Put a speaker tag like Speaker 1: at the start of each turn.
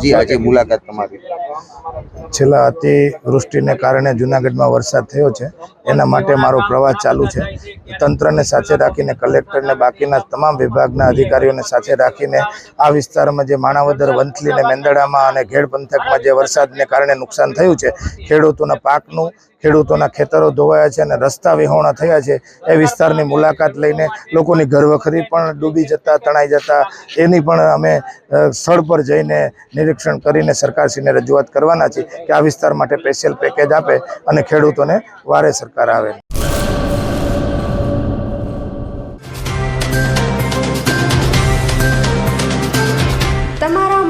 Speaker 1: જી, આજે મુલાકાત તમારી.
Speaker 2: છેલ્લા અતિવૃષ્ટિને કારણે જુનાગઢમાં વરસાદ થયો છે. એના માટે મારો પ્રવાસ ચાલુ છે. તંત્રને સાથે રાખીને કલેક્ટરને બાકીના તમામ વિભાગના અધિકારીઓને સાથે રાખીને આ વિસ્તારમાં જે માણાવદર વંથલીને મેંદડામાં અને ઘેડ પંથકમાં જે વરસાદને કારણે નુકસાન થયું છે, ખેડૂતોના પાકનું, ખેડૂતોના ખેતરો ધોવાયા છે અને રસ્તા વિહોણા થયા છે, એ વિસ્તારની મુલાકાત લઈને લોકોની ઘરવખરી પણ ડૂબી જતા, તણાઈ જતા, એની પણ અમે સ્થળ પર જઈને નિરીક્ષણ કરીને સરકારશ્રીને રજૂઆત કરવાના છીએ કે આ વિસ્તાર માટે સ્પેશિયલ પેકેજ આપે અને ખેડૂતોને વારે સરકાર આવે.